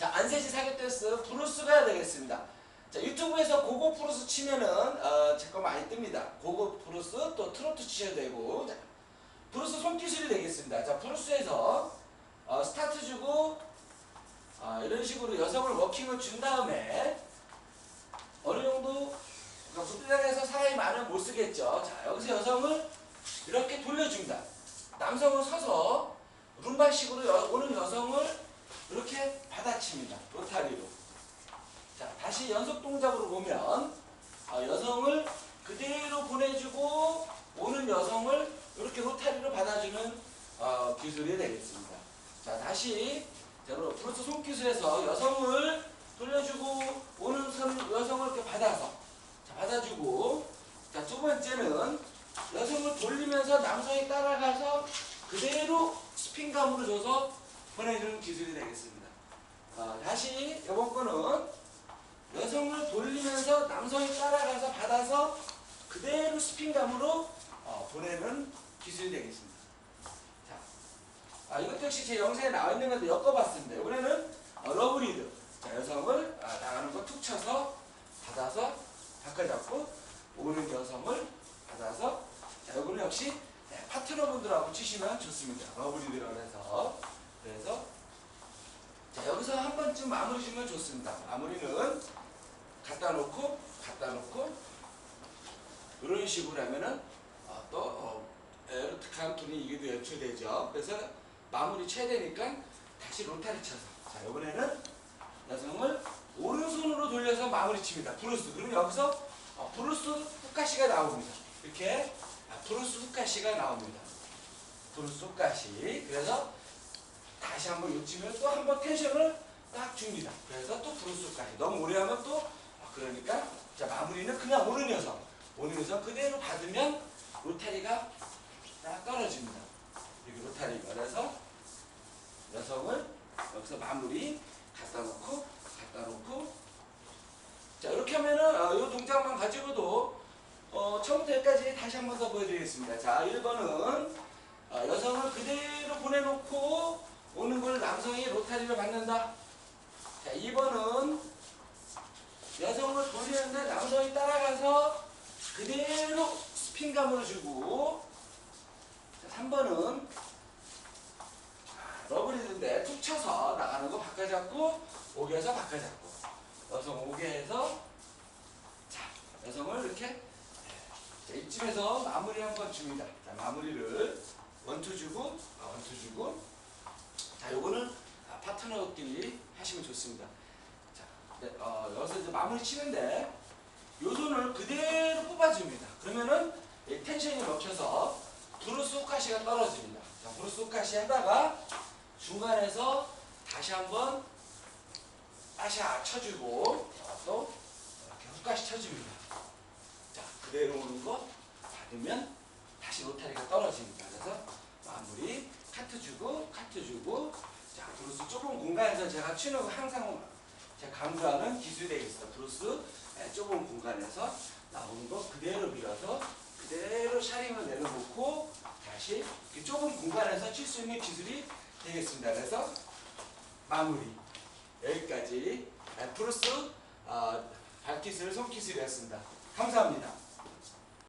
자, 안세지 사격데스 브루스가 되겠습니다. 자, 유튜브에서 고고 브루스 치면은 어, 제거 많이 뜹니다. 고고 브루스 또 트로트 치셔도 되고 자, 브루스 손기술이 되겠습니다. 자, 브루스에서 어, 스타트 주고 어, 이런 식으로 여성을 워킹을 준 다음에 어느 정도 그러니까 무대장에서 사람이 많으면 못 쓰겠죠. 자, 여기서 여성을 이렇게 돌려줍니다. 남성은 서서 룸바식으로 여- 오는 여성을 이렇게 받아칩니다. 로타리로. 자, 다시 연속 동작으로 보면 어, 여성을 그대로 보내주고 오는 여성을 이렇게 로타리로 받아주는 어, 기술이 되겠습니다. 자, 다시 자, 그럼 브루스 손기술에서 여성을 돌려주고 오는 선- 여성을 이렇게 받아서 자, 받아주고 자, 두 번째는 여성을 돌리면서 남성이 따라가서 그대로 스핀감으로 줘서 보내주는 기술이 되겠습니다. 어, 다시 이번 거는 여성을 돌리면서 남성이 따라가서 받아서 그대로 스핀감으로 어, 보내는 기술이 되겠습니다. 자, 아, 이것도 역시 제 영상에 나와 있는 건데 엮어봤습니다. 이번에는 어, 러브리드. 자, 여성을 아, 나가는 거 툭 쳐서 받아서 바꿔잡고 오는 여성을 받아서 자, 이거는 역시 네, 파트너분들하고 치시면 좋습니다. 러브리드라고 해서 그래서 자, 여기서 한 번쯤 마무리 주면 좋습니다. 마무리는 갖다 놓고 갖다 놓고 이런 식으로 하면은 어, 또 어, 에로틱한 분위기도 연출되죠. 그래서 마무리 되니까 다시 로타리 쳐서 자 이번에는 여성을 오른손으로 돌려서 마무리 칩니다. 브루스. 그러면 여기서 어, 브루스 후카시가 나옵니다. 이렇게 아, 브루스 후카시가 나옵니다. 브루스 후카시. 그래서 다시 한번 요치면 또 한 번 텐션을 딱 줍니다. 그래서 또 브루스 후카시. 너무 오래 하면 또 어, 그러니까 자 마무리는 그냥 오른 여성. 오른 여성 그대로 받으면 로타리가 딱 떨어집니다. 여기 로타리가. 그래서 여성을 여기서 마무리 갖다 놓고 갖다 놓고 자 이렇게 하면은 어, 이 동작만 가지고도 어, 처음부터 여기까지 다시 한 번 더 보여드리겠습니다. 자 1번은 어, 여성을 그대로 보내놓고 오는 걸 남성이 로타리를 받는다. 자 2번은 여성을 돌리는데 남성이 따라가서 그대로 스 핀감을 주고 자 3번은 러브리드인데 툭 쳐서 나가는 거 바꿔 잡고 오게 해서 바꿔 잡고. 여성 오게 해서 자 여성을 이렇게 자, 이쯤에서 마무리 한 번 줍니다. 자 마무리를 원투 주고 아, 원투 주고. 자 요거는 아, 파트너끼리 하시면 좋습니다. 자 네, 어, 여기서 이제 마무리 치는데 요 손을 그대로 뽑아줍니다. 그러면은 이 텐션이 먹혀서 브루스 후카시가 떨어집니다 자 브루스 후카시 하다가 중간에서 다시 한번 빠샤 쳐주고 또 이렇게 후까지 쳐줍니다. 자 그대로 오는 거 받으면 다시 로타리가 떨어집니다. 그래서 마무리 카트 주고 카트 주고 자 브루스 좁은 공간에서 제가 치는 거 항상 제가 강조하는 기술이 되겠습니다. 브루스 예, 좁은 공간에서 나오는 거 그대로 밀어서 그대로 샤링을 내려놓고 다시 그 좁은 공간에서 칠 수 있는 기술이 되겠습니다. 그래서 마무리 여기까지 아, 브루스 어, 발기술 손기술이었습니다. 감사합니다.